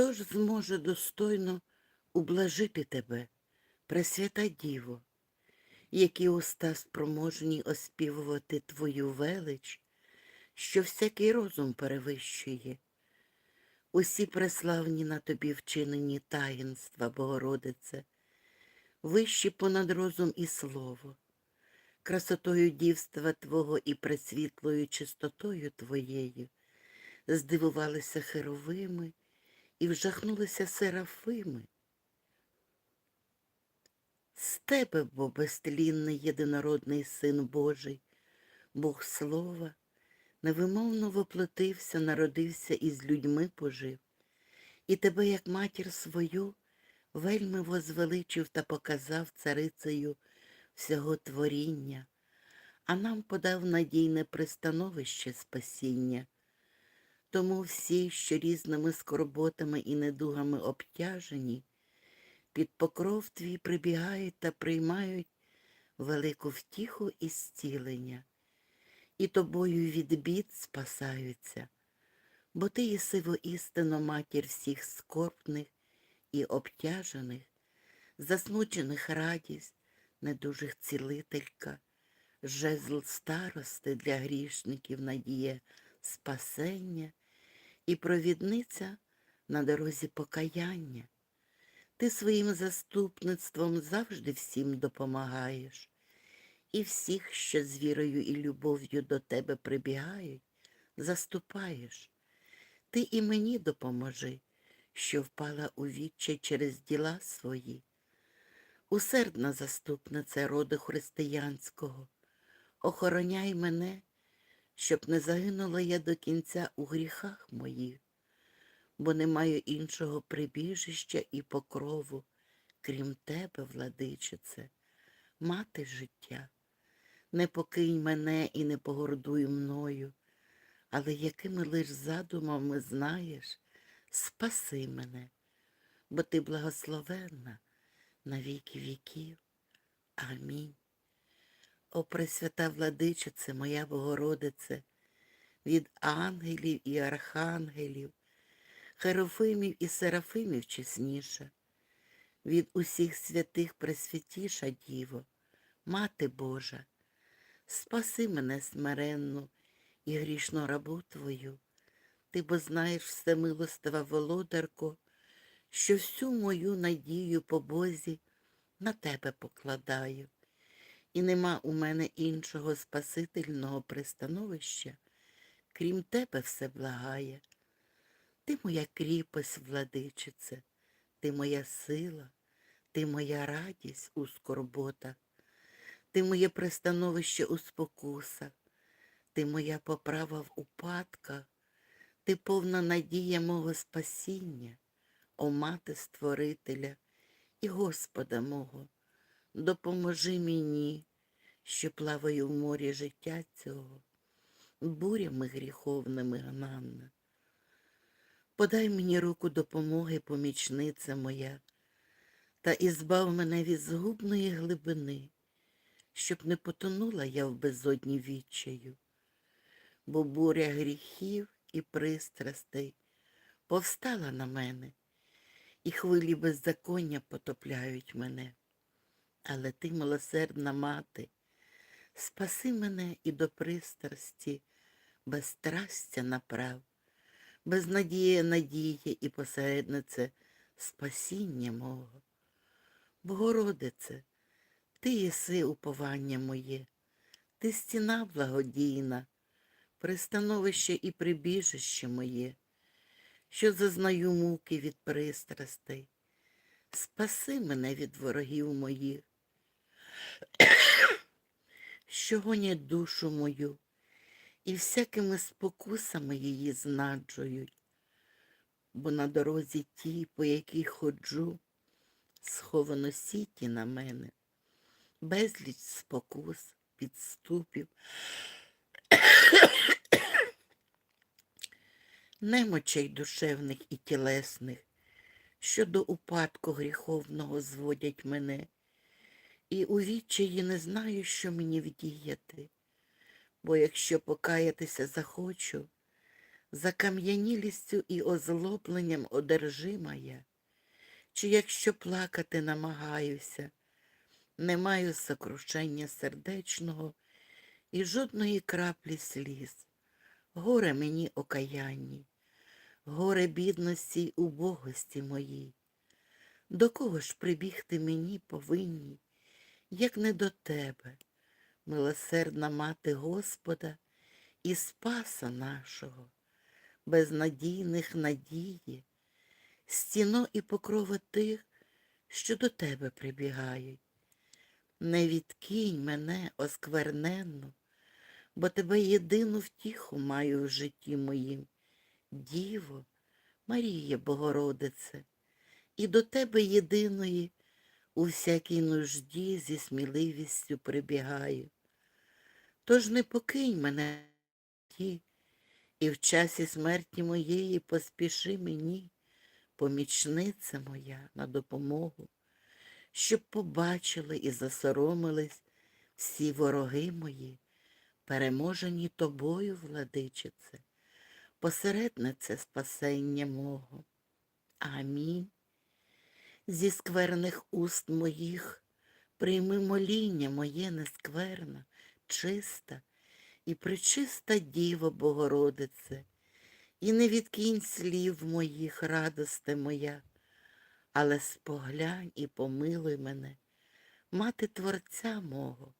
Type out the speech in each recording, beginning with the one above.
Хто ж зможе достойно ублажити тебе, Пресвята Діво, які уста спроможні оспівувати твою велич, що всякий розум перевищує. Усі преславні на тобі вчинені таїнства, Богородице, вищі понад розум і слово, красотою дівства Твого і пресвітлою чистотою Твоєю, здивувалися херовими і вжахнулися серафими. З тебе, бо безтлінний єдинородний Син Божий, Бог Слова, невимовно воплотився, народився і з людьми пожив, і тебе, як матір свою, вельми возвеличив та показав царицею всього творіння, а нам подав надійне пристановище спасіння. Тому всі, що різними скорботами і недугами обтяжені, під покров твій прибігають та приймають велику втіху і зцілення, і тобою від бід спасаються, бо ти єси воістину матір всіх скорбних і обтяжених, засмучених радість, недужих цілителька, жезл старости для грішників надія спасення і провідниця на дорозі покаяння. Ти своїм заступництвом завжди всім допомагаєш, і всіх, що з вірою і любов'ю до тебе прибігають, заступаєш. Ти і мені допоможи, що впала у відчай через діла свої. Усердна заступниця роду християнського, охороняй мене, щоб не загинула я до кінця у гріхах моїх бо не маю іншого прибіжища і покрову, крім тебе, владичице, мати життя. Не покинь мене і не погордуй мною, але якими лиш задумами знаєш, спаси мене, бо ти благословенна на віки віків. Амінь. О Пресвята владичице, моя Богородице, від ангелів і архангелів, Херофимів і Серафимів чесніша, від усіх святих пресвятіша Діво, Мати Божа, спаси мене смиренну і грішну рабу Твою, Ти бо знаєш всемилостива володарко, що всю мою надію по Бозі на тебе покладаю, і нема у мене іншого спасительного пристановища, крім тебе все благає. Ти моя кріпость, владичице, ти моя сила, ти моя радість у скорботах, ти моє пристановище у спокусах, ти моя поправа в упадках, ти повна надія мого спасіння, о мати Створителя і Господа мого, допоможи мені, що плаваю в морі життя цього, бурями гріховними гнанна. Подай мені руку допомоги, помічниця моя, та ізбав мене від згубної глибини, щоб не потонула я в безодні відчаю, бо буря гріхів і пристрастей повстала на мене, і хвилі беззаконня потопляють мене. Але ти, милосердна мати, спаси мене і до пристрасті, безстрастя направ безнадія надії і посереднице спасіння мого. Богородице, ти єси уповання моє, ти стіна благодійна, пристановище і прибіжище моє, що зазнаю муки від пристрастей. Спаси мене від ворогів моїх, що гонять душу мою і всякими спокусами її знаджують, бо на дорозі ті, по якій ходжу, сховано сіті на мене, безліч спокус, підступів, немочей душевних і тілесних, що до упадку гріховного зводять мене, і у відчаї не знаю, що мені вдіяти бо якщо покаятися захочу, закам'янілістю і озлобленням одержима я, чи якщо плакати намагаюся, не маю сокрушення сердечного і жодної краплі сліз. Горе мені окаянні, горе бідності й убогості моїй. До кого ж прибігти мені повинні, як не до тебе, милосердна мати Господа і Спаса нашого, безнадійних надії, стіно і покрова тих, що до тебе прибігають. Не відкинь мене оскверненну, бо тебе єдину втіху маю в житті моїм. Діво, Марія Богородице, і до тебе єдиної у всякій нужді зі сміливістю прибігаю. Тож не покинь мене ті, і в часі смерті моєї поспіши мені, помічниця моя, на допомогу, щоб побачили і засоромились всі вороги мої, переможені тобою, владичице, посереднице спасення мого. Амінь. Зі скверних уст моїх. Прийми моління моє нескверна, чиста і пречиста Діво Богородице, і не відкинь слів моїх, радосте моя, але споглянь і помилуй мене, мати Творця мого,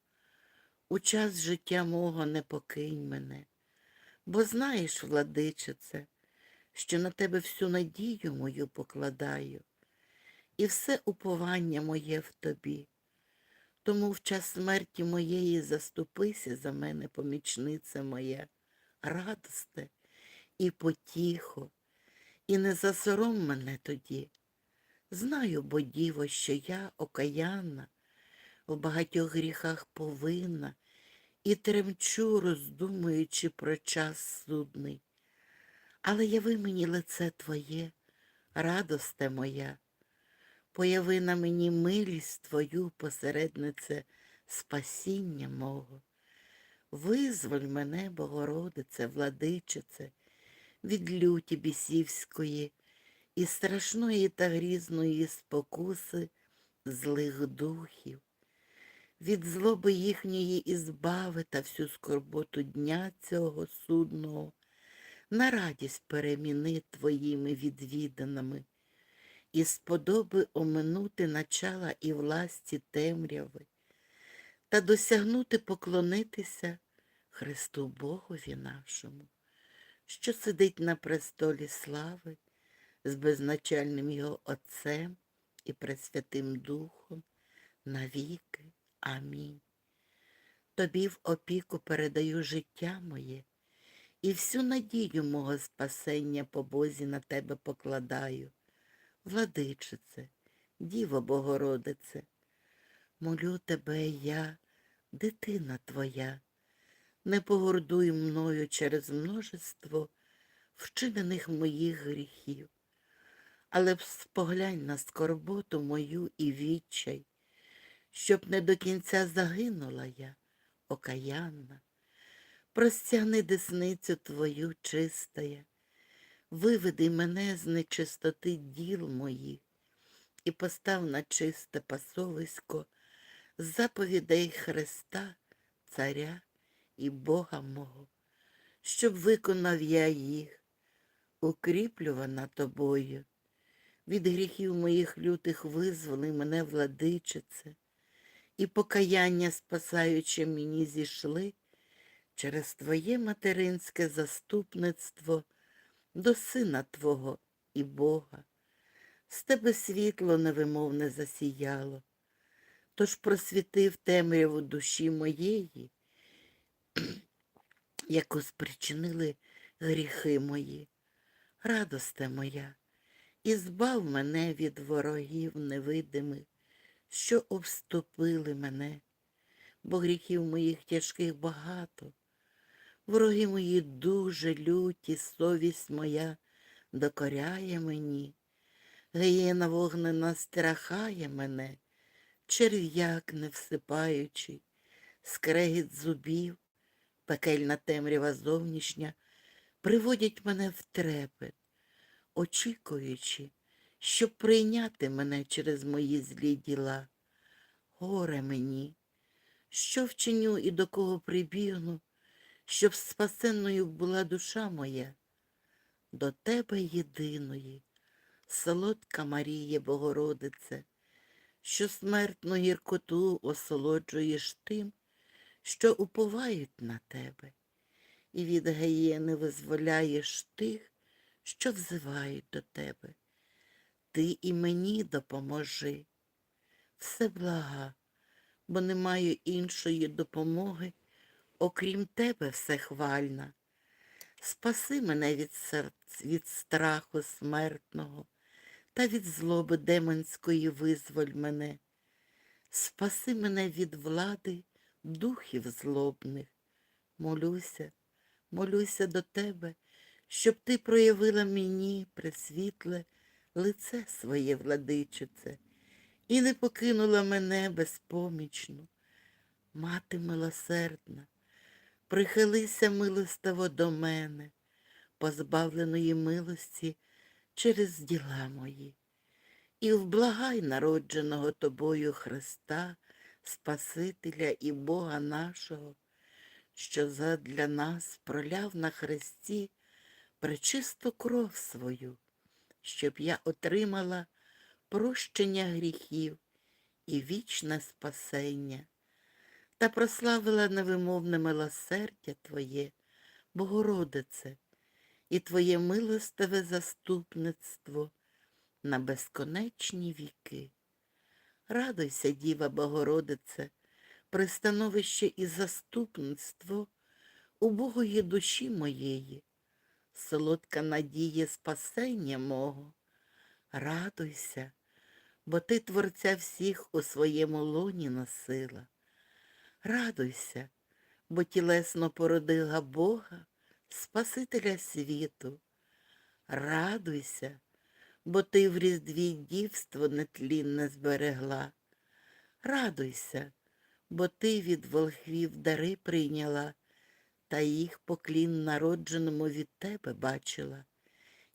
у час життя мого не покинь мене, бо знаєш, владичице, що на тебе всю надію мою покладаю, і все уповання моє в тобі. Тому в час смерті моєї заступися за мене, помічниця моя, радосте і потіхо, і не засором мене тоді. Знаю, бо діво, що я окаянна, в багатьох гріхах повинна, і тремчу, роздумуючи про час судний. Але яви мені лице Твоє, радосте моя, появи на мені милість Твою, посереднице, спасіння мого. Визволь мене, Богородице, владичице, від люті бісівської і страшної та грізної спокуси злих духів, від злоби їхньої ізбави та всю скорботу дня цього судного, на радість переміни твоїми відвіданими, і сподоби оминути начала і власті темряви, та досягнути поклонитися Христу Богові нашому, що сидить на престолі слави з безначальним його Отцем і Пресвятим Духом навіки. Амінь. Тобі в опіку передаю життя моє і всю надію мого спасення по Бозі на тебе покладаю. Владичице, Діво Богородице, молю тебе я, дитина твоя, не погордуй мною через множество вчинених моїх гріхів, але споглянь на скорботу мою і відчай, щоб не до кінця загинула я, окаянна. Простягни десницю твою чистая, виведи мене з нечистоти діл моїх і постав на чисте пасовисько заповідей Христа, Царя і Бога мого, щоб виконав я їх, укріплювана тобою. Від гріхів моїх лютих визволи мене, владичице, і покаяння, спасаючи мені, зійшли через Твоє материнське заступництво до Сина Твого і Бога. З тебе світло невимовне засіяло, тож просвітив темряву душі моєї, яку спричинили гріхи мої. Радосте моя, і збав мене від ворогів невидимих, що обступили мене, бо гріхів моїх тяжких багато. Вороги мої дуже люті, совість моя докоряє мені, гієна вогнена страхає мене, черв'як не всипаючий, скрегіт зубів, пекельна темрява зовнішня приводять мене в трепет, очікуючи, щоб прийняти мене через мої злі діла. Горе мені, що вчиню і до кого прибігну, щоб спасенною була душа моя, до тебе єдиної, солодка Марія Богородице, що смертну гіркоту осолоджуєш тим, що уповають на тебе, і від гієни визволяєш тих, що взивають до тебе. Ти і мені допоможи. Все блага, бо не маю іншої допомоги, окрім тебе всехвальна. Спаси мене від серць, від страху смертного та від злоби демонської визволь мене. Спаси мене від влади духів злобних. Молюся, молюся до тебе, щоб ти проявила мені пресвітле лице своє, владичице, і не покинула мене безпомічну. Мати милосердна, прихилися милостиво до мене, позбавленої милості через діла мої, і вблагай народженого тобою Христа, Спасителя і Бога нашого, що задля нас проляв на хресті пречисту кров свою, щоб я отримала прощення гріхів і вічне спасення, та прославила невимовне милосердя Твоє, Богородице, і Твоє милостиве заступництво на безконечні віки. Радуйся, Діва Богородице, пристановище і заступництво убогої душі моєї, солодка надія спасення мого. Радуйся, бо ти Творця всіх у своєму лоні носила. Радуйся, бо тілесно породила Бога, Спасителя світу. Радуйся, бо ти в різдві дівство нетлінне зберегла. Радуйся, бо ти від волхвів дари прийняла, та їх поклін народженому від тебе бачила,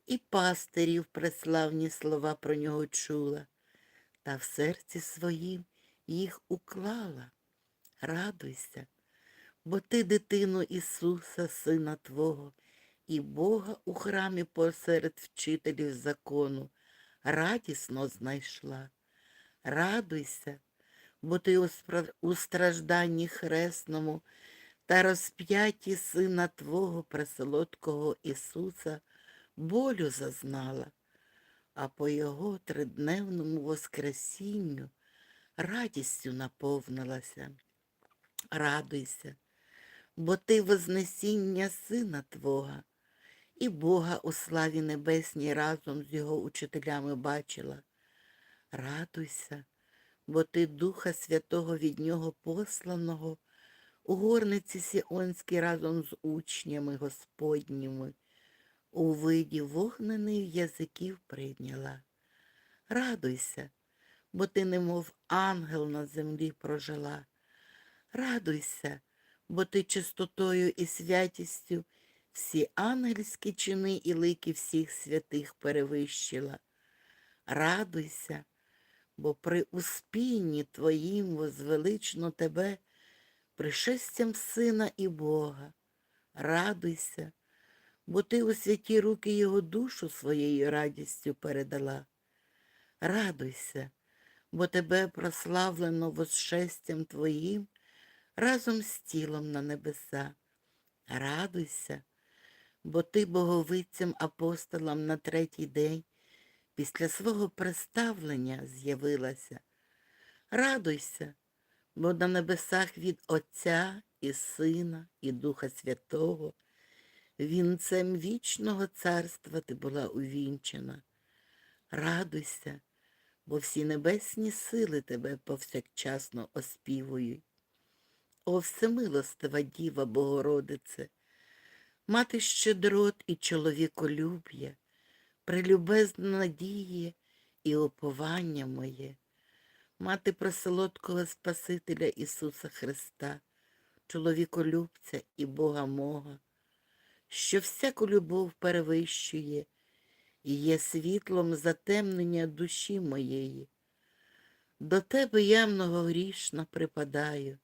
і пастирів преславні слова про нього чула, та в серці своїм їх уклала. Радуйся, бо ти дитину Ісуса, Сина Твого, і Бога у храмі посеред вчителів закону радісно знайшла. Радуйся, бо ти у, стражданні хресному та розп'ятті Сина Твого пресолодкого Ісуса болю зазнала, а по Його тридневному воскресінню радістю наповнилася. Радуйся, бо ти вознесіння Сина Твого, і Бога у славі небесній разом з його учителями бачила. Радуйся, бо ти Духа Святого від Нього посланого у горниці Сіонській разом з учнями Господніми у виді вогнених язиків прийняла. Радуйся, бо ти немов ангел на землі прожила. Радуйся, бо ти чистотою і святістю всі ангельські чини і лики всіх святих перевищила. Радуйся, бо при успінні твоїм возвелично тебе пришестям Сина і Бога. Радуйся, бо ти у святі руки Його душу своєю радістю передала. Радуйся, бо тебе прославлено восшестям Твоїм разом з тілом на небеса. Радуйся, бо ти боговицям апостолам на третій день після свого представлення з'явилася. Радуйся, бо на небесах від Отця і Сина, і Духа Святого вінцем вічного царства ти була увінчена. Радуйся, бо всі небесні сили тебе повсякчасно оспівують. О всемилостива Діва Богородице, мати щедрот і чоловіколюб'я, прелюбезна надія і оповання моє, мати просолодкого Спасителя Ісуса Христа, чоловіколюбця і Бога мого, що всяку любов перевищує і є світлом затемнення душі моєї. До тебе я многогрішна припадаю,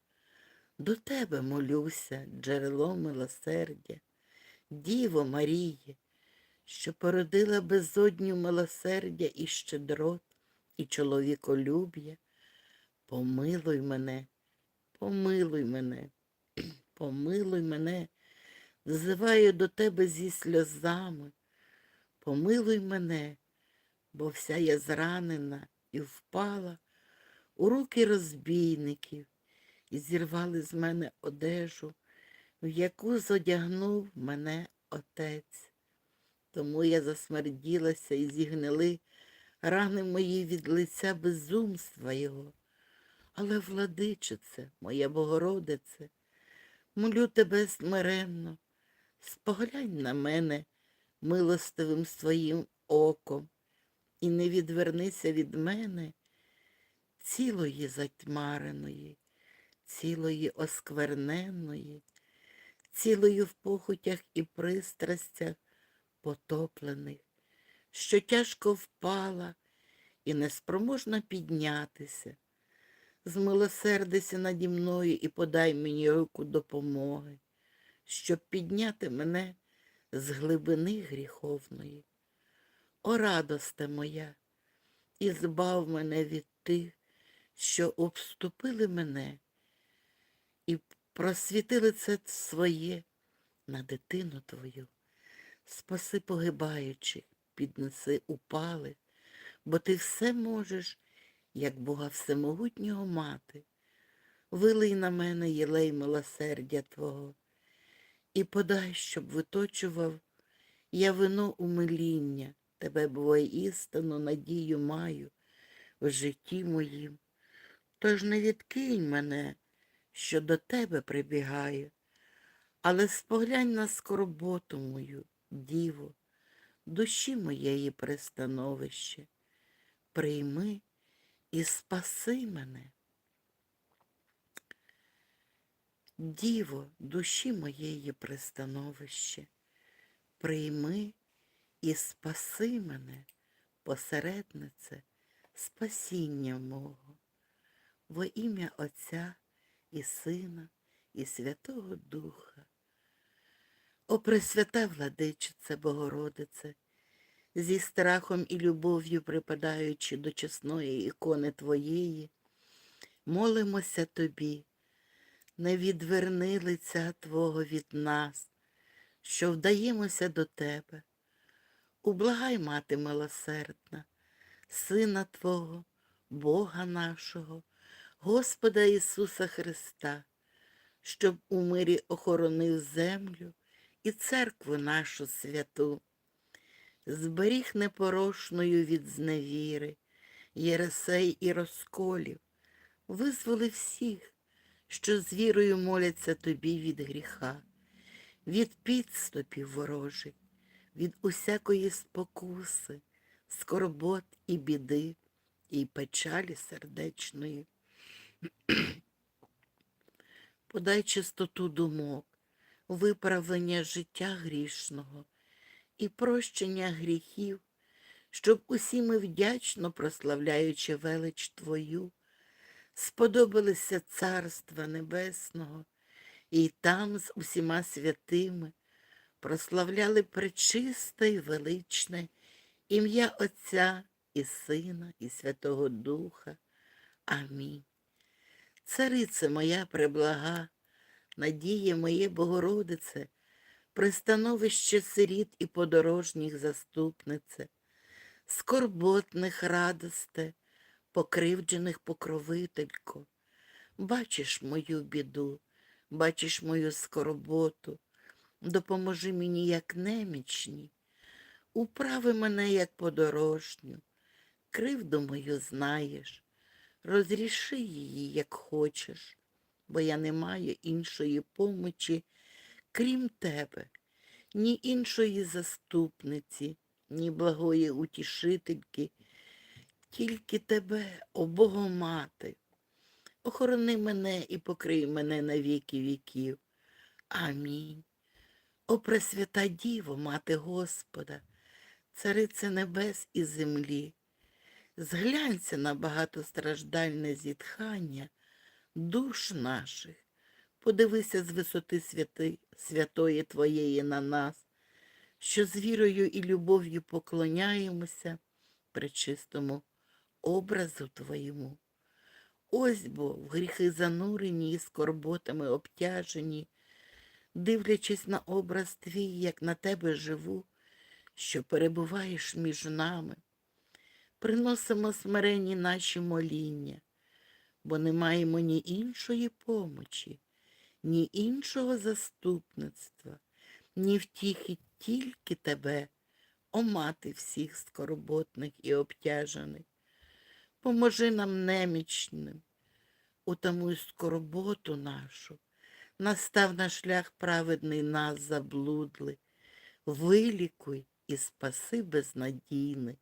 до тебе молюся, джерело милосердя, Діво Маріє, що породила безодню милосердя і щедрот, і чоловіколюб'я. Помилуй мене, помилуй мене, помилуй мене, взиваю до тебе зі сльозами. Помилуй мене, бо вся я зранена і впала у руки розбійників і зірвали з мене одежу, в яку зодягнув мене отець. Тому я засмерділася і зігнили рани мої від лиця безумства його. Але, владичице, моя Богородице, молю тебе смиренно, споглянь на мене милостивим своїм оком і не відвернися від мене цілої затьмареної, цілої оскверненої, цілої в похотях і пристрастях потоплених, що тяжко впала і неспроможна піднятися. Змилосердися наді мною і подай мені руку допомоги, щоб підняти мене з глибини гріховної. О, радосте моя, і збав мене від тих, що обступили мене і просвітили це своє на дитину твою. Спаси погибаючих, піднеси упали, бо ти все можеш, як Бога Всемогутнього мати. Вилий на мене єлей милосердя Твого, і подай, щоб виточував я вино умиління, тебе буває істину, надію маю в житті моїм. Тож не відкинь мене, що до тебе прибігаю, але споглянь на скорботу мою, діво, душі моєї пристановище, прийми і спаси мене. Діво, душі моєї пристановище, прийми і спаси мене, посереднице, спасіння мого, во ім'я Отця і Сина, і Святого Духа. О Пресвята владичице Богородице, зі страхом і любов'ю припадаючи до чесної ікони Твоєї, молимося Тобі, не відверни лиця Твого від нас, що вдаємося до Тебе. Ублагай, мати милосердна, Сина Твого, Бога нашого, Господа Ісуса Христа, щоб у мирі охоронив землю і церкву нашу святу, зберіг непорошною від зневіри, єресей і розколів, визволи всіх, що з вірою моляться тобі від гріха, від підступів ворожих, від усякої спокуси, скорбот і біди, і печалі сердечної. Подай чистоту думок, виправлення життя грішного і прощення гріхів, щоб усі ми вдячно прославляючи велич Твою, сподобалися Царства Небесного, і там з усіма святими прославляли пречисте й величне ім'я Отця і Сина, і Святого Духа. Амінь. Царице моя преблага, надія моє Богородице, пристановище сиріт і подорожніх заступнице, скорботних радосте, покривджених покровителько. Бачиш мою біду, бачиш мою скорботу, допоможи мені, як немічні, управи мене, як подорожню, кривду мою знаєш, розріши її, як хочеш, бо я не маю іншої помочі, крім тебе, ні іншої заступниці, ні благої утішительки, тільки тебе, о Богомати. Охорони мене і покрий мене на віки віків. Амінь. О Пресвята Діво, Мати Господа, Царице небес і землі, зглянься на багатостраждальне зітхання душ наших, подивися з висоти святи, святої Твоєї на нас, що з вірою і любов'ю поклоняємося пречистому образу Твоєму. Ось бо в гріхи занурені і скорботами обтяжені, дивлячись на образ твій, як на тебе живу, що перебуваєш між нами, приносимо смиренні наші моління, бо не маємо ні іншої помочі, ні іншого заступництва, ні втіхи тільки тебе, о мати всіх скорботних і обтяжених. Поможи нам немічним, утамуй скорботу нашу, настав на шлях праведний нас заблудли, вилікуй і спаси безнадійний.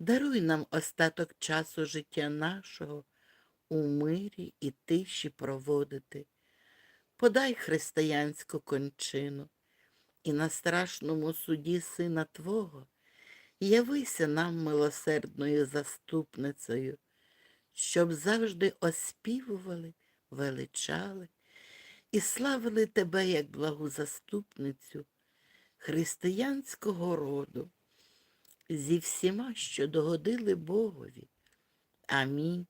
Даруй нам остаток часу життя нашого у мирі і тиші проводити. Подай християнську кончину, і на страшному суді Сина Твого явися нам милосердною заступницею, щоб завжди оспівували, величали і славили Тебе як благу заступницю християнського роду зі всіма, що догодили Богові. Амінь.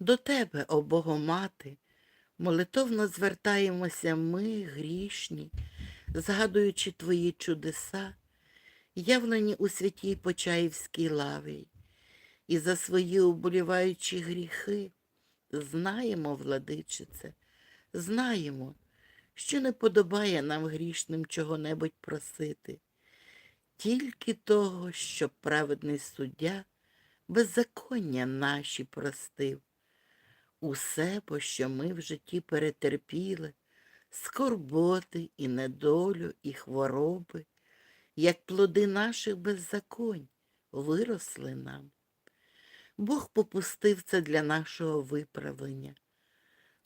До Тебе, о Богомати, молитовно звертаємося ми, грішні, згадуючи Твої чудеса, явлені у святій Почаївській лаві, і за свої уболіваючі гріхи знаємо, владичице, знаємо, що не подобає нам грішним чого-небудь просити, тільки того, щоб праведний суддя беззаконня наші простив. Усе, бо що ми в житті перетерпіли, скорботи і недолю, і хвороби, як плоди наших беззаконь, виросли нам. Бог попустив це для нашого виправлення.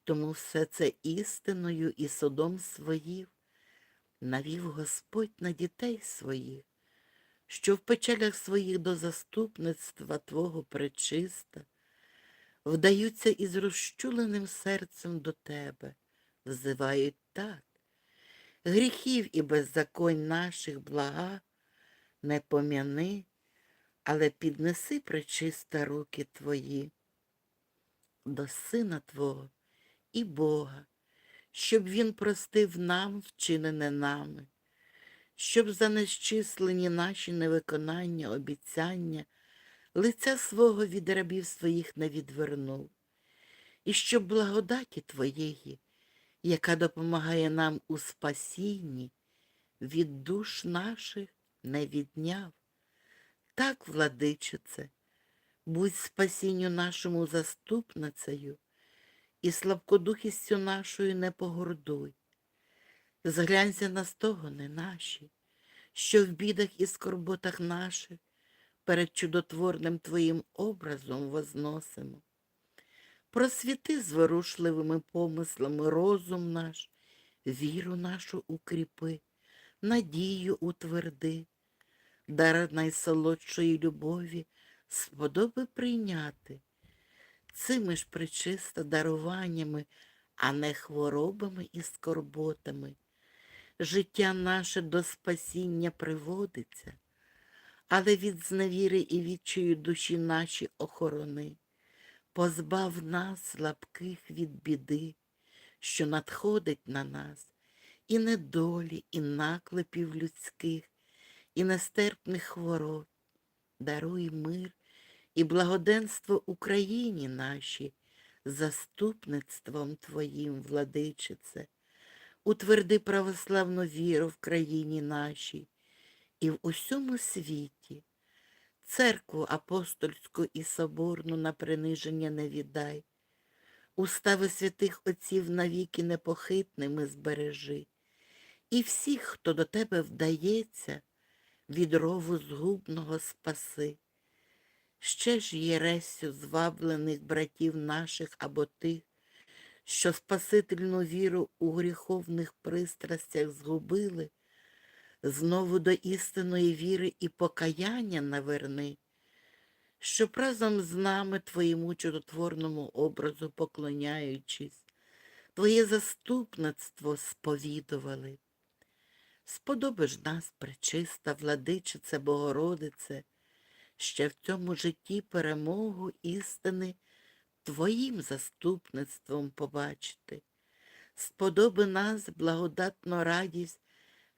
Тому все це істиною і судом своїх навів Господь на дітей своїх, що в печалях своїх до заступництва Твого пречиста, вдаються із розчуленим серцем до Тебе, взивають так. Гріхів і беззаконь наших блага не пом'яни, але піднеси пречиста руки Твої до Сина Твого і Бога, щоб Він простив нам вчинене нами, щоб за нещислені наші невиконання, обіцяння лиця свого від рабів своїх не відвернув, і щоб благодаті Твоєї, яка допомагає нам у спасінні, від душ наших не відняв. Так, владичице, будь спасінню нашому заступницею, і слабкодухістю нашою не погордуй. Зглянься на стогони наші, що в бідах і скорботах наших перед чудотворним Твоїм образом возносимо. Просвіти зворушливими помислами розум наш, віру нашу укріпи, надію утверди, дар найсолодшої любові сподоби прийняти. Цими ж причисто даруваннями, а не хворобами і скорботами. Життя наше до спасіння приводиться, але від зневіри і відчаю душі наші охорони, позбав нас слабких від біди, що надходить на нас, і недолі, і наклепів людських, і нестерпних хвороб. Даруй мир і благоденство Україні нашій, заступництвом Твоїм, владичице, утверди православну віру в країні нашій і в усьому світі. Церкву апостольську і соборну на приниження не віддай. Устави святих отців навіки непохитними збережи. І всіх, хто до тебе вдається, від рову згубного спаси. Ще ж єресю зваблених братів наших або тих, що спасительну віру у гріховних пристрастях згубили, знову до істинної віри і покаяння наверни, щоб разом з нами Твоєму чудотворному образу поклоняючись, Твоє заступництво сповідували. Сподобиш нас, пречиста, владичице Богородице, ще в цьому житті перемогу істини Твоїм заступництвом побачити. Сподоби нас благодатну радість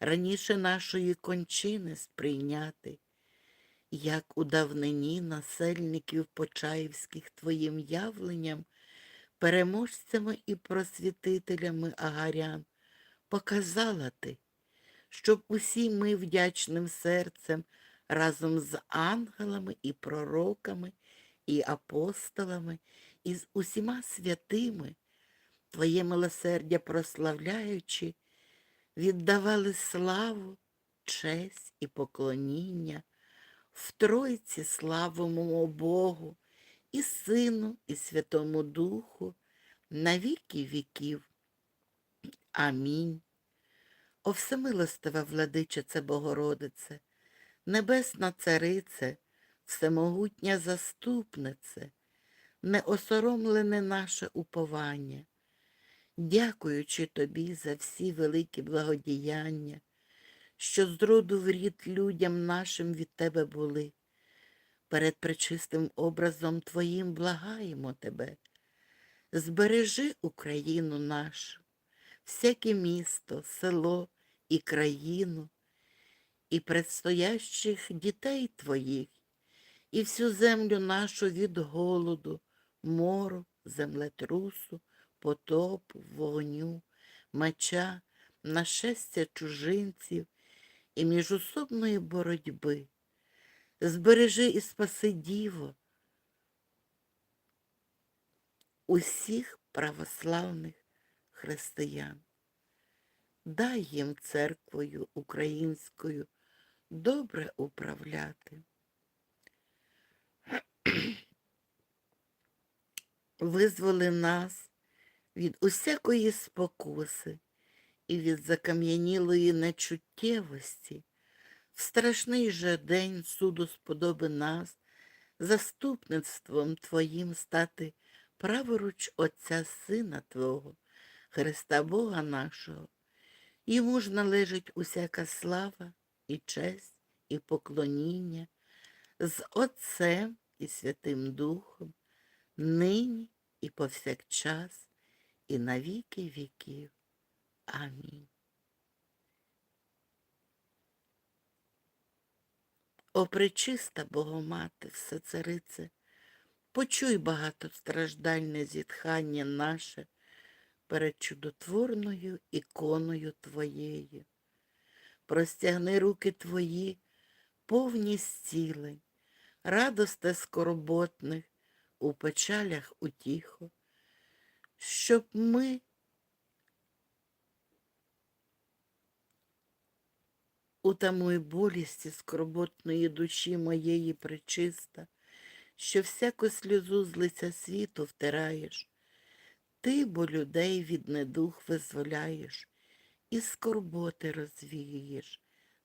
раніше нашої кончини сприйняти, як у давнині насельників Почаївських Твоїм явленням, переможцями і просвітителями агарян, показала Ти, щоб усі ми вдячним серцем разом з ангелами і пророками, і апостолами, і з усіма святими, Твоє милосердя прославляючи, віддавали славу, честь і поклоніння в Тройці славомому Богу, і Сину, і Святому Духу, на віки віків. Амінь. О всемилостива владичице Богородице, Небесна Царице, всемогутня заступнице, неосоромлене наше уповання, дякуючи Тобі за всі великі благодіяння, що з роду в рід людям нашим від Тебе були. Перед пречистим образом Твоїм благаємо Тебе. Збережи Україну нашу, всяке місто, село і країну, і предстоящих дітей Твоїх, і всю землю нашу від голоду, мору, землетрусу, потопу, вогню, меча, нашестя чужинців і міжособної боротьби. Збережи і спаси діво усіх православних християн. Дай їм церквою українською добре управляти. Визволи нас від усякої спокуси і від закам'янілої нечуттєвості. В страшний же день суду сподоби нас заступництвом Твоїм стати праворуч Отця Сина Твого, Христа Бога нашого. Йому ж належить усяка слава і честь, і поклоніння з Отцем і Святим Духом, нині і повсякчас, і на віки віків. Амінь. О пречиста Богомати, всецарице, почуй багатостраждальне зітхання наше перед чудотворною іконою Твоєю. Простягни руки Твої, повні зцілень, радосте скорботних, у печалях утіху, щоб ми утамуй болісті скорботної душі моєї причиста, що всяку сльозу з лиця світу втираєш, ти, бо людей від недух визволяєш і скорботи розвіюєш.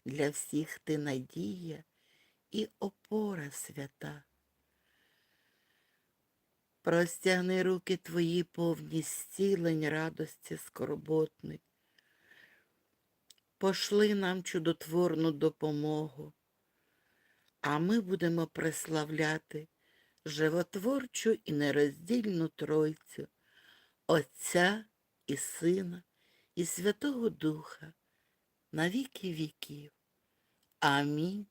Для всіх ти надія і опора свята. Простягни руки твої повні зцілень радості скорботних. Пошли нам чудотворну допомогу, а ми будемо преславляти животворчу і нероздільну Тройцю, Отця і Сина, і Святого Духа на віки віків. Амінь.